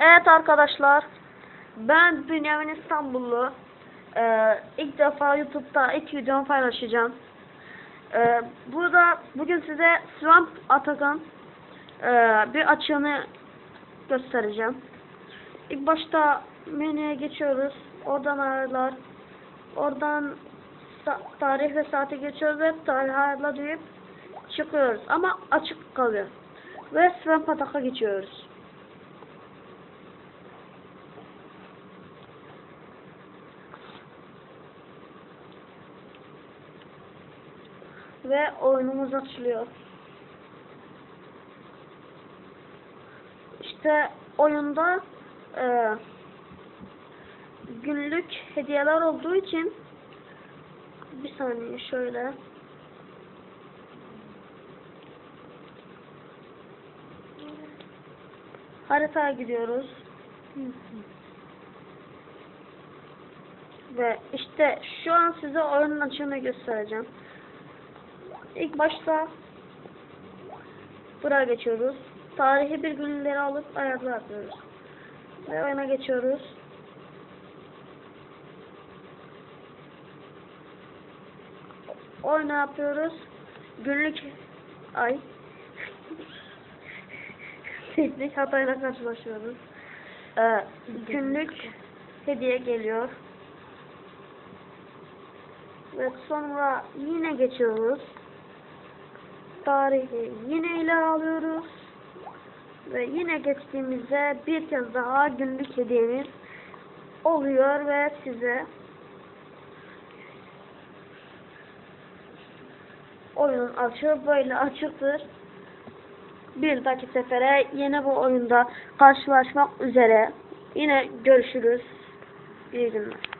Evet arkadaşlar. Ben Bünyamin İstanbullu. Ee, ilk defa YouTube'da ilk videomu paylaşacağım. Ee, burada bugün size Swamp Atakan ee, bir açığını göstereceğim. İlk başta menüye geçiyoruz. Oradan ayarlar. Oradan tarih ve saati geçiyoruz ve tarih ayarla deyip çıkıyoruz. Ama açık kalıyor. Ve Swamp Atak'a geçiyoruz. Ve oyunumuz açılıyor. İşte oyunda e, günlük hediyeler olduğu için bir saniye şöyle haritaya gidiyoruz. Ve işte şu an size oyunun açığını göstereceğim. İlk başta buraya geçiyoruz. Tarihi bir günleri alıp ayarlar yapıyoruz. Ve oyuna geçiyoruz. Oyuna yapıyoruz. Günlük ay teknik hatayla karşılaşıyoruz. Ee, günlük hediye geliyor. Ve sonra yine geçiyoruz. Tarihi yine ile alıyoruz. Ve yine geçtiğimizde bir kez daha günlük hediyemiz oluyor ve size oyunun açığı böyle açıktır. Bir dahaki sefere yine bu oyunda karşılaşmak üzere. Yine görüşürüz. İyi günler.